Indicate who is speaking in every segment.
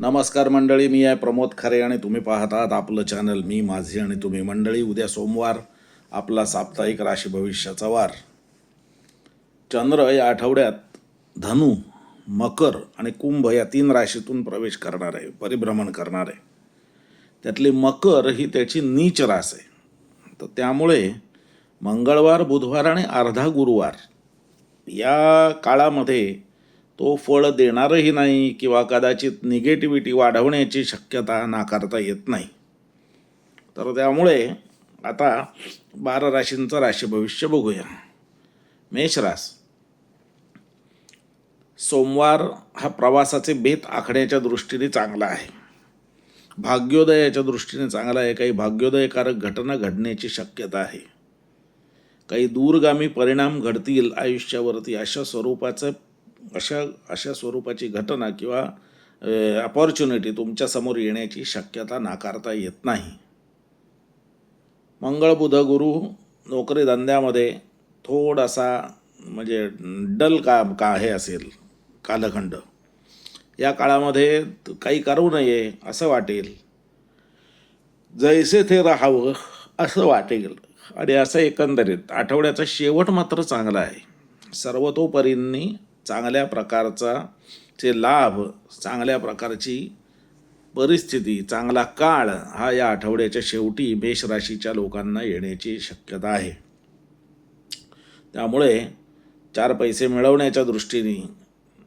Speaker 1: नमस्कार मंडळी मी आहे प्रमोद खरे आणि तुम्ही पाहत आहात आपलं चॅनल मी माझी आणि तुम्ही मंडळी. उद्या सोमवार आपला साप्ताहिक राशी भविष्याचा वार. चंद्र या आठवड्यात धनु मकर आणि कुंभ या तीन राशीतून प्रवेश करणार आहे परिभ्रमण करणार आहे. त्यातली मकर ही त्याची नीच रास आहे. तर त्यामुळे मंगळवार बुधवार आणि अर्धा गुरुवार या काळामध्ये तो फळ देणारही नाही किंवा कदाचित निगेटिव्हिटी वाढवण्याची शक्यता नाकारता येत नाही. तर त्यामुळे आता बारा राशींचं राशी भविष्य बघूया. मेषरास सोमवार हा प्रवासाचे बेत आखण्याच्या दृष्टीने चांगला आहे. भाग्योदयाच्या दृष्टीने चांगला आहे. काही भाग्योदयकारक घटना घडण्याची शक्यता आहे. काही दूरगामी परिणाम घडतील आयुष्यावरती अशा स्वरूपाचं अशा अशा स्वरूपाची घटना किंवा अपॉर्च्युनिटी तुमच्यासमोर येण्याची शक्यता नाकारता येत नाही. मंगळ बुध गुरु नोकरी धंद्यामध्ये थोडासा म्हणजे डल का का हे असेल कालखंड. या काळामध्ये काही करू नये असं वाटेल. जैसे ते राहावं असं वाटेल. आणि असं एकंदरीत आठवड्याचा शेवट मात्र चांगला आहे. सर्वतोपरींनी चांगल्या प्रकारचा चे लाभ चांगल्या प्रकारची परिस्थिती चांगला काळ हा या आठवड्याच्या शेवटी मेष राशीच्या लोकांना येण्याची शक्यता आहे. त्यामुळे चार पैसे मिळवण्याच्या दृष्टीने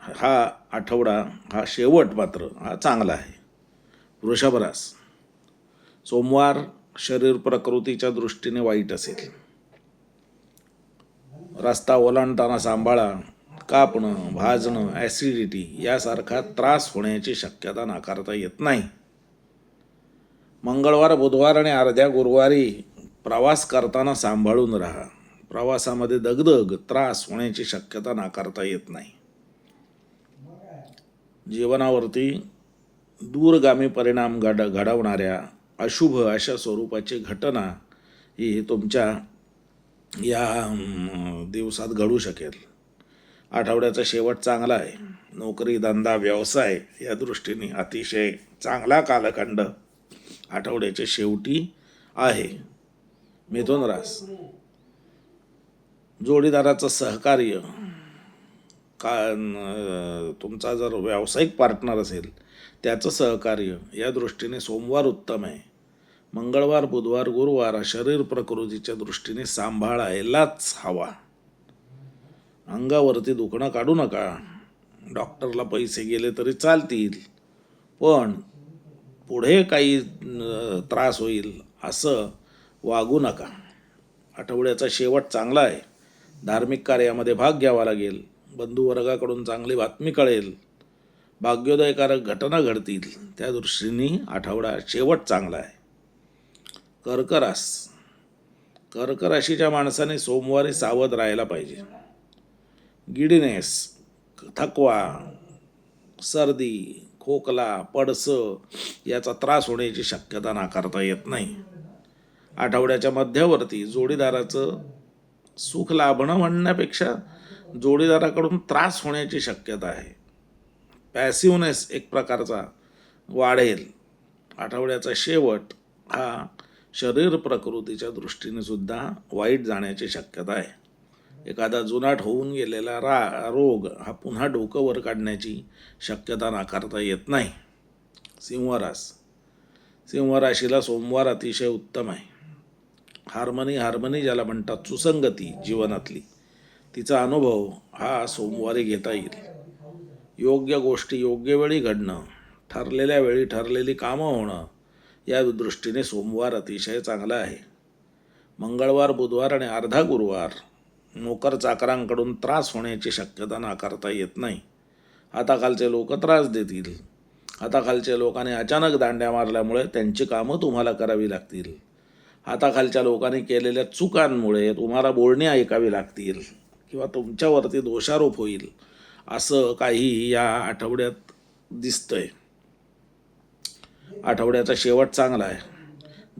Speaker 1: हा आठवडा हा शेवट मात्र हा चांगला आहे. वृषभरास सोमवार शरीर प्रकृतीच्या दृष्टीने वाईट असेल. रस्ता ओलांडताना सांभाळा. कापणं भाजणं ॲसिडिटी यासारखा त्रास होण्याची शक्यता नाकारता येत नाही. मंगळवार बुधवार आणि अर्ध्या गुरुवारी प्रवास करताना सांभाळून राहा. प्रवासामध्ये दगदग त्रास होण्याची शक्यता नाकारता येत नाही. जीवनावरती दूरगामी परिणाम घड घडवणाऱ्या अशुभ अशा स्वरूपाची घटना ही तुमच्या या दिवसात घडू शकेल. आठवड्याचा शेवट चांगला आहे. नोकरी धंदा व्यवसाय या दृष्टीने अतिशय चांगला कालखंड आठवड्याच्या शेवटी आहे. मिथुन रास जोडीदाराचं सहकार्य का तुमचा जर व्यावसायिक पार्टनर असेल त्याचं सहकार्य या दृष्टीने सोमवार उत्तम आहे. मंगळवार बुधवार गुरुवार शरीर प्रकृतीच्या दृष्टीने सांभाळायलाच हवा. अंगावरती दुखणं काढू नका. डॉक्टरला पैसे गेले तरी चालतील. पण पुढे काही त्रास होईल असं वागू नका. आठवड्याचा शेवट चांगला आहे. धार्मिक कार्यामध्ये भाग घ्यावा लागेल. बंधुवर्गाकडून चांगली बातमी कळेल. भाग्योदयकारक घटना घडतील. त्या दृष्टीने आठवडा शेवट चांगला आहे. कर्करास. कर्कराशीच्या माणसाने सोमवारी सावध राहायला पाहिजे. गिडीनेस थकवा सर्दी खोकला पडसं याचा त्रास होण्याची शक्यता नाकारता येत नाही. आठवड्याच्या मध्यावरती जोडीदाराचं सुख लाभणं म्हणण्यापेक्षा जोडीदाराकडून त्रास होण्याची शक्यता आहे. पॅसिवनेस एक प्रकारचा वाढेल. आठवड्याचा शेवट हा शरीर प्रकृतीच्या दृष्टीने सुद्धा वाईट जाण्याची शक्यता आहे. एखादा जुनाट होऊन गेलेला रा रोग हा पुन्हा डोकं वर काढण्याची शक्यता नाकारता येत नाही. सिंहरास सिंहराशीला सोमवार अतिशय उत्तम आहे. हार्मनी हार्मनी ज्याला म्हणतात सुसंगती जीवनातली. तिचा अनुभव हा सोमवारी घेता येईल. योग्य गोष्टी योग्य वेळी घडणं ठरलेल्या वेळी ठरलेली कामं होणं या दृष्टीने सोमवार अतिशय चांगला आहे. मंगळवार बुधवार आणि अर्धा गुरुवार नोकर चाकरांकडून त्रास होण्याची शक्यता नाकारता येत नाही. हाताखालचे लोक त्रास देतील. हाताखालच्या लोकांनी अचानक दांड्या मारल्यामुळे त्यांची कामं तुम्हाला करावी लागतील. हाताखालच्या लोकांनी केलेल्या चुकांमुळे तुम्हाला बोलणी ऐकावी लागतील किंवा तुमच्यावरती दोषारोप होईल असं काही या आठवड्यात दिसतंय. आठवड्याचा शेवट चांगला आहे.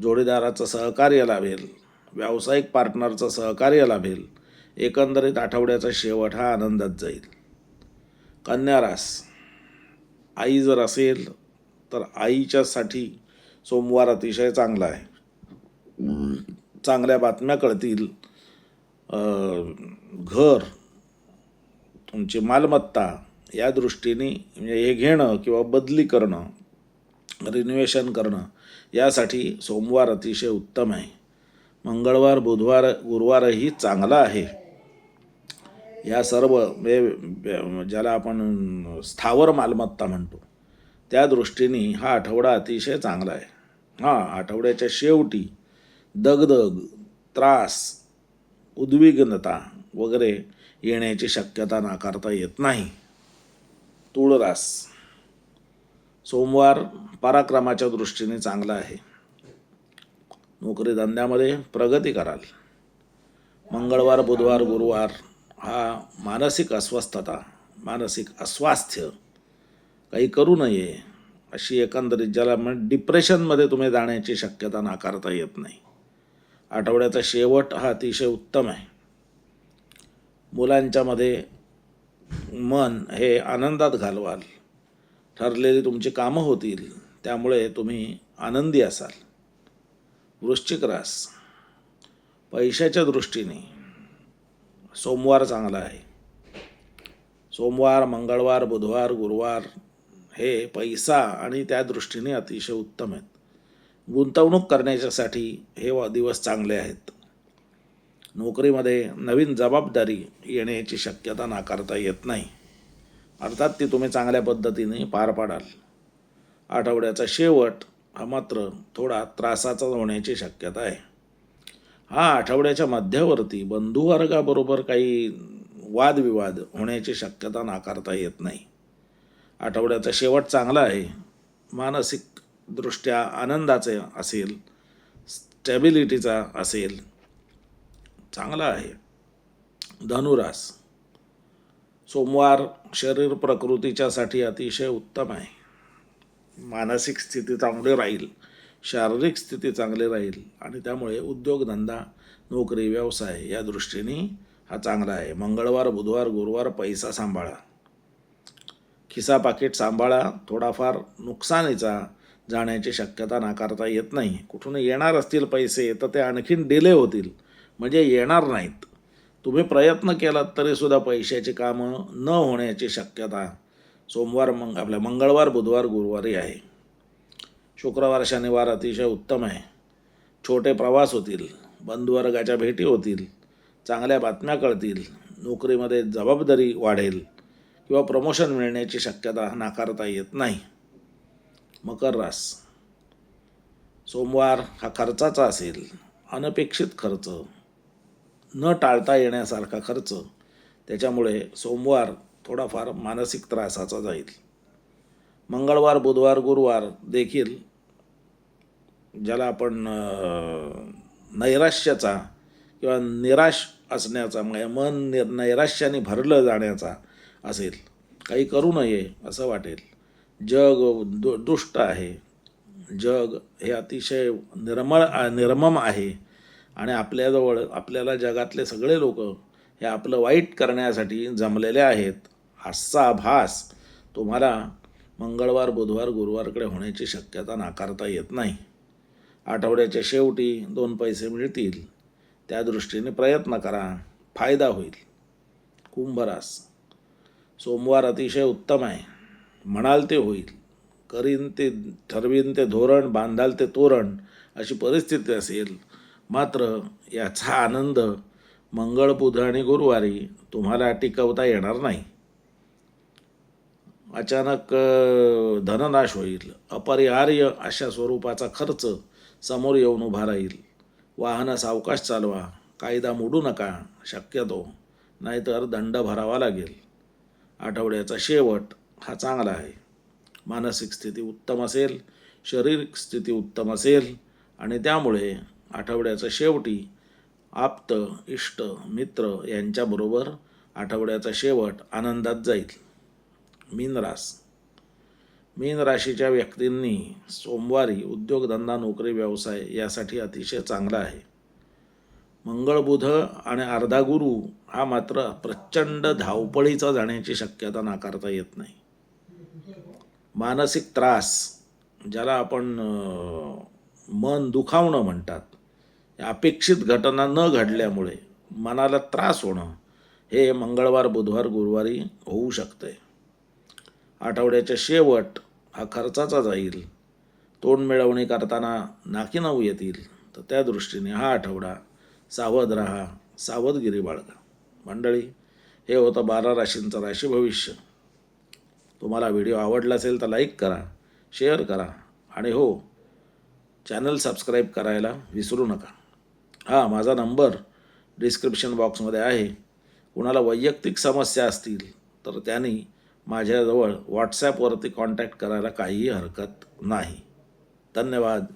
Speaker 1: जोडीदाराचं सहकार्य लाभेल. व्यावसायिक पार्टनरचं सहकार्य लाभेल. एकंदरीत आठवड्याचा शेवट हा आनंदात जाईल. कन्या रास. आई जर असेल तर आईच्यासाठी सोमवार अतिशय चांगला आहे. चांगल्या बातम्या कळतील. घर तुमची मालमत्ता या दृष्टीने म्हणजे हे घेणं किंवा बदली करणं रिनोव्हेशन करणं यासाठी सोमवार अतिशय उत्तम आहे. मंगळवार बुधवार गुरुवारही चांगला आहे. या सर्व म्हणजे ज्याला आपण स्थावर मालमत्ता म्हणतो त्या दृष्टीने हा आठवडा अतिशय चांगला आहे. हां आठवड्याच्या शेवटी दगदग त्रास उद्विग्नता वगैरे येण्याची शक्यता नाकारता येत नाही. तुळरास. सोमवार पराक्रमाच्या दृष्टीने चांगला आहे. नोकरी धंद्यामध्ये प्रगती कराल. मंगळवार बुधवार गुरुवार हा मानसिक अस्वस्थता मानसिक अस्वास्थ्य काही करू नये अशी एकंदरीत ज्याला म्हण डिप्रेशनमध्ये तुम्ही जाण्याची शक्यता नाकारता येत नाही. आठवड्याचा शेवट हा अतिशय उत्तम आहे. मुलांच्यामध्ये मन हे आनंदात घालवाल. ठरलेली तुमची कामं होतील त्यामुळे तुम्ही आनंदी असाल. वृश्चिक रास. पैशाच्या दृष्टीने सोमवार चांगला आहे. सोमवार मंगळवार बुधवार गुरुवार हे पैसा आणि त्या दृष्टीने अतिशय उत्तम आहेत. गुंतवणूक करण्याच्यासाठी हे दिवस चांगले आहेत. नोकरीमध्ये नवीन जबाबदारी येण्याची शक्यता नाकारता येत नाही. अर्थात ती तुम्ही चांगल्या पद्धतीने पार पाडाल. आठवड्याचा शेवट हा मात्र थोडा त्रासाचा होण्याची शक्यता आहे. हा आठवड्याच्या मध्यवर्ती बंधुवर्गाबरोबर काही वादविवाद होण्याची शक्यता नाकारता येत नाही. आठवड्याचा शेवट चांगला आहे. मानसिकदृष्ट्या आनंदाचे असेल. स्टॅबिलिटीचा असेल. चांगला आहे. धनुरास. सोमवार शरीर प्रकृतीच्यासाठी अतिशय उत्तम आहे. मानसिक स्थिती चांगली राहील. शारीरिक स्थिती चांगली राहील आणि त्यामुळे उद्योगधंदा नोकरी व्यवसाय या दृष्टीने हा चांगला आहे. मंगळवार बुधवार गुरुवार पैसा सांभाळा. खिसा पाकिट सांभाळा. थोडाफार नुकसानीचा जाण्याची शक्यता नाकारता येत नाही. कुठून येणार असतील पैसे तर ते आणखीन डिले होतील. म्हणजे येणार नाहीत. तुम्ही प्रयत्न केलात तरीसुद्धा पैशाची कामं न होण्याची शक्यता सोमवार मंग आपल्या मंगळवार बुधवार गुरुवारी आहे. शुक्रवार शनिवार अतिशय उत्तम आहे. छोटे प्रवास होतील बंधुवर्गाच्या भेटी होतील चांगल्या बातम्या कळतील नोकरीमध्ये जबाबदारी वाढेल किंवा प्रमोशन मिळण्याची शक्यता नाकारता येत नाही. मकर रास. सोमवार हा खर्चाचा असेल अनपेक्षित खर्च. न टाळता येण्यासारखा खर्च. त्याच्यामुळे सोमवार थोडाफार मानसिक त्रासाचा जाईल. मंगळवार बुधवार गुरुवार देखील ज्याला आपण नैराश्याचा किंवा निराश असण्याचा म्हणजे मन नि नैराश्याने भरलं जाण्याचा असेल काही करू नये असं वाटेल. जग दु दुष्ट आहे. जग हे अतिशय निर्मळ निर्मम आहे. आणि आपल्याजवळ आपल्याला जगातले सगळे लोक हे आपलं वाईट करण्यासाठी जमलेले आहेत. असा भास तुम्हाला मंगळवार बुधवार गुरुवारकडे होण्याची शक्यता नाकारता येत नाही. आठवड्याच्या शेवटी दोन पैसे मिळतील. त्या दृष्टीने प्रयत्न करा. फायदा होईल. कुंभरास सोमवार अतिशय उत्तम आहे. म्हणाल ते होईल. करीन ते ठरवीन ते धोरण बांधाल ते तोरण अशी परिस्थिती असेल. मात्र याचा आनंद मंगळ बुध आणि गुरुवारी तुम्हाला टिकवता येणार नाही. अचानक धननाश होईल. अपरिहार्य अशा स्वरूपाचा खर्च समोर येऊन उभा राहील. वाहनं सावकाश चालवा. कायदा मोडू नका. शक्यतो. नाहीतर दंड भरावा लागेल. आठवड्याचा शेवट हा चांगला आहे. मानसिक स्थिती उत्तम असेल शारीरिक स्थिती उत्तम असेल आणि त्यामुळे आठवड्याचा शेवटी आप्त इष्ट मित्र यांच्याबरोबर आठवड्याचा शेवट आनंदात जाईल. मीन रास मीन राशीच्या व्यक्तींनी सोमवारी उद्योगधंदा नोकरी व्यवसाय यासाठी अतिशय चांगला आहे. मंगळ बुध आणि अर्धा गुरु हा मात्र प्रचंड धावपळीचा जाण्याची शक्यता नाकारता येत नाही. मानसिक त्रास ज्याला आपण मन दुखावणं म्हणतात या अपेक्षित घटना न घडल्यामुळे मनाला त्रास होणं हे मंगळवार बुधवार गुरुवारी होऊ शकते आठवड्याच्या शेवट हा खर्चाचा जाईल. तोंड मिळवणी करताना नाकी नऊ येतील. तर त्या दृष्टीने हा आठवडा सावध राहा सावधगिरी बाळगा. मंडळी हे होतं बारा राशींचं राशी भविष्य. तुम्हाला व्हिडिओ आवडला असेल तर लाईक करा शेअर करा आणि हो चॅनल सबस्क्राईब करायला विसरू नका. हां माझा नंबर डिस्क्रिप्शन बॉक्समध्ये आहे. कुणाला वैयक्तिक समस्या असतील तर त्यांनी माझ्याजवळ व्हॉट्सॲपवरती कॉन्टॅक्ट करायला काहीही हरकत नाही. धन्यवाद.